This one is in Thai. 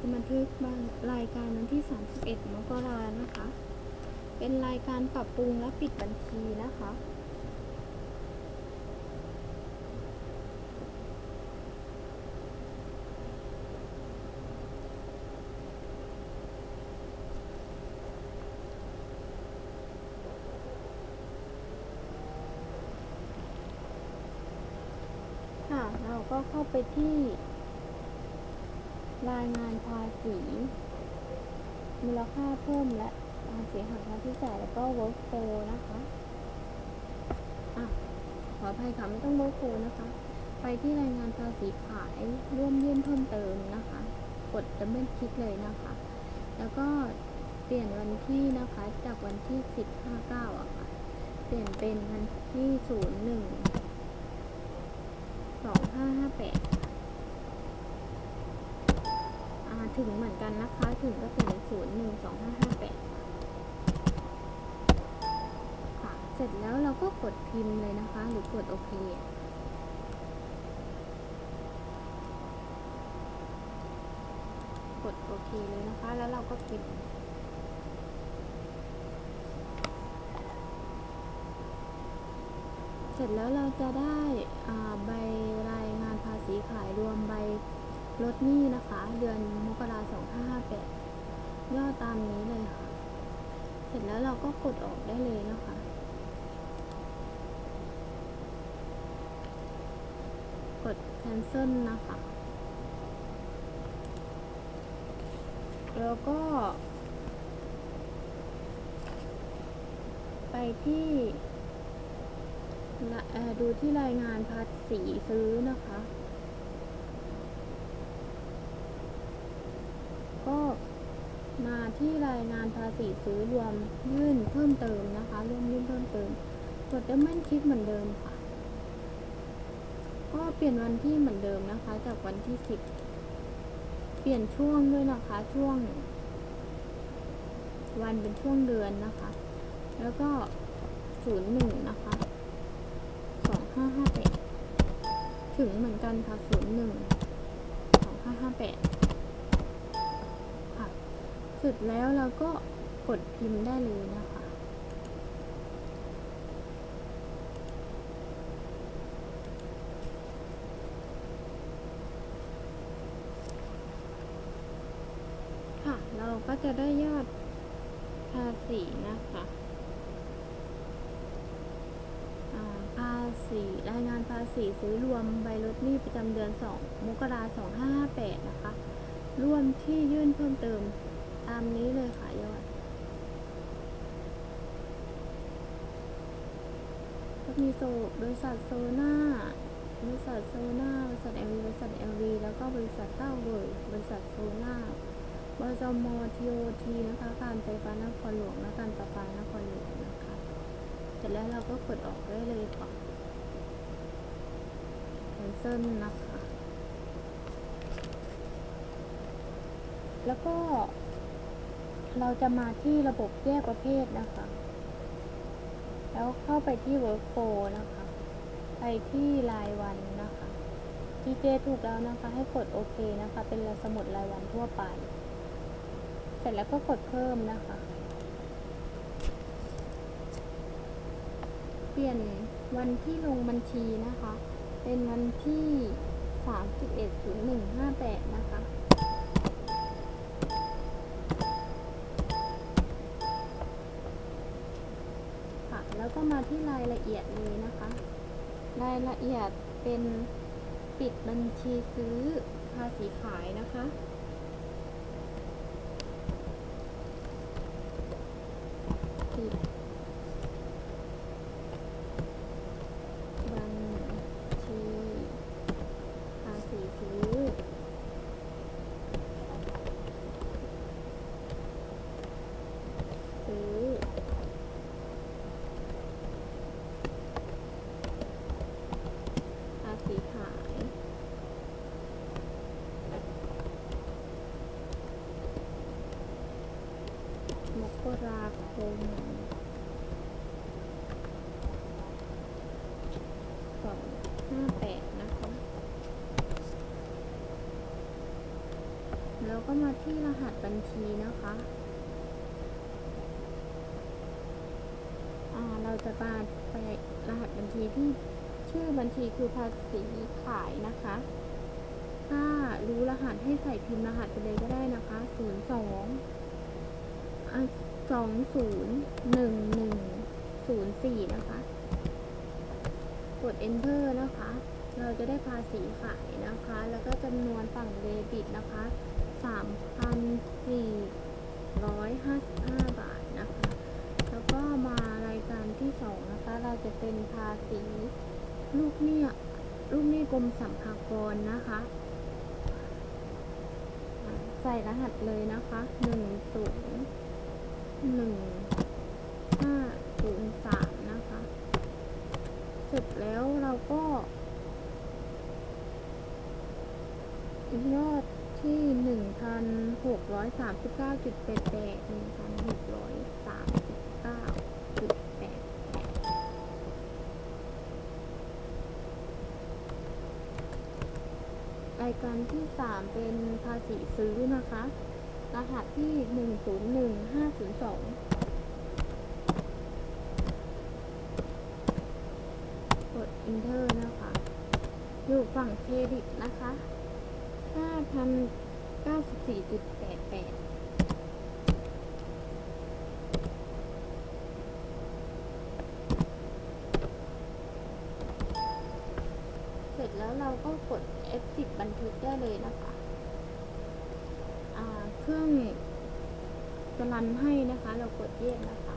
จะบันทึกรายการวันที่ 31 มกรานะคะ เป็นรายการปรับปรุงและปิดบัญชีนะคะ ค่ะ เราก็เข้าไปที่ รายงานภาษีมูลค่าเพิ่มและภาษีหักค่าที่จ่ายแล้วก็ workflow นะคะอะขออภัยค่ะไม่ต้อง workflow นะคะ ไปที่รายงานภาษีขายร่วมยื่นเพิ่มเติมนะคะ กดดับเบิลคลิกเลยนะคะ แล้วก็เปลี่ยนวันที่นะคะจากวันที่10 5 9อะค่ะ เปลี่ยนเป็นวันที่01 2558อ่า ถึงเหมือนกันนะคะ ถึงก็เป็นศูนย์หนึ่งสองห้าห้าแปดค่ะ เสร็จแล้วเราก็กดพิมพ์เลยนะคะ หรือกดโอเคกดโอเคเลยนะคะ แล้วเราก็พิมพ์เสร็จแล้วเราจะได้ใบรายงานภาษีขายรวมใบ ลดหนี้นะคะ เดือนมกราสองห้าห้าแปดย่อตามนี้เลยค่ะ เสร็จแล้วเราก็กดออกได้เลยนะคะกด cancel นะคะ แล้วก็ ไปที่ดูที่รายงานภาษีซื้อนะคะ ก็มาที่รายงาน ภาษีซื้อรวมยื่นเพิ่มเติมนะคะรวมยื่นเพิ่มเติมกดดับเบิลคลิดเหมือนเดิมค่ะ ก็เปลี่ยนวันที่เหมือนเดิมนะคะ จากวันที่สิบเปลี่ยนช่วงด้วยนะคะช่วง วันเป็นช่วงเดือนนะคะ แล้วก็ศูนย์หนึ่งนะคะ สร็จแล้วเราก็กดพิมพ์ได้เลยนะคะ ค่ะ เราก็จะได้ยอดภาษีนะคะอ่าภาษีรายงานภาษีซื้อรวมใบลดหนี้ประจำเดือน 2 มกราคม2558 นะคะรวมที่ยื่นเพิ่มเติม ตามนี้เลยค่ะยอด ก็มีโซบริษัทโซนาบริษัทโซนาบริษัทเอลวีบริษัทเอลวีแล้วก็บริษัทเต้าเวยบริษัทโซนาบจมทีโอทีนะคะ การไฟฟ้านครหลวงและการประปานครหลวงนะคะ เสร็จแล้วเราก็กดออกได้เลยค่ะ cancel นะคะ แล้วก็ เราจะมาที่ระบบแยกประเภทนะคะ แล้วเข้าไปที่ workflow นะคะ ไปที่รายวันนะคะที่เจถูกแล้วนะคะ ให้กดโอเคนะคะ เป็นสมุดรายวันทั่วไป เสร็จแล้วก็กดเพิ่มนะคะ เปลี่ยนวันที่ลงบัญชีนะคะ เป็นวันที่ 31.0158 นะคะคะ มาที่รายละเอียดเลยนะคะ รายละเอียดเป็นปิดบัญชีซื้อภาษีขายนะคะปิดบัญชีภาษีซื้อ ซื้อ ภาษีขาย ม กราคมสองห้าแปดนะคะรแล้วก็มาที่รหัสบัญชีนะคะเราจะมาไปรหัสบัญชีที่ชื่อบัญชีคือภาษีขายนะคะ ถ้ารู้รหัสให้ใส่พิมพ์รหัสไปเลยก็ได้นะคะศูนย์สอง สองศูนย์หนึ่งหนึ่งศูนย์สี่นะคะ กด enter นะคะ เราจะได้ภาษีขายนะคะ แล้วก็จำนวนฝั่งเดบิตนะคะสามพันสี่ร้อยห้าสิบห้าบาทนะคะ แล้วก็มารายการที่สองนะคะ เราจะเป็นภาษีลูกหนี้ลูกหนี้กรมสัมภากรนะคะ ใส่รหัสเลยนะคะหนึ่งศูนย์ หนึ่งห้าศูนย์สามนะคะ เสร็จแล้วเราก็ยอดที่หนึ่งพันหกร้อยสามสิบเก้าจุดแปดแปดหนึ่งพันหกร้อยสามสิบเก้าจุดแปดแปดรายการที่สามเป็นภาษีซื้อนะคะ รหัสที่หนึ่งศูนย์หนึ่งห้าศูนย์สองกด enter นะคะ อยู่ฝั่งเครดิตนะคะ5,094.88เก้าสิบสี่จุดแปดแปดเสร็จแล้วเราก็กด F10 บันทึกได้เลยนะคะ เครื่องจะรันให้นะคะ เรากดแยกนะคะ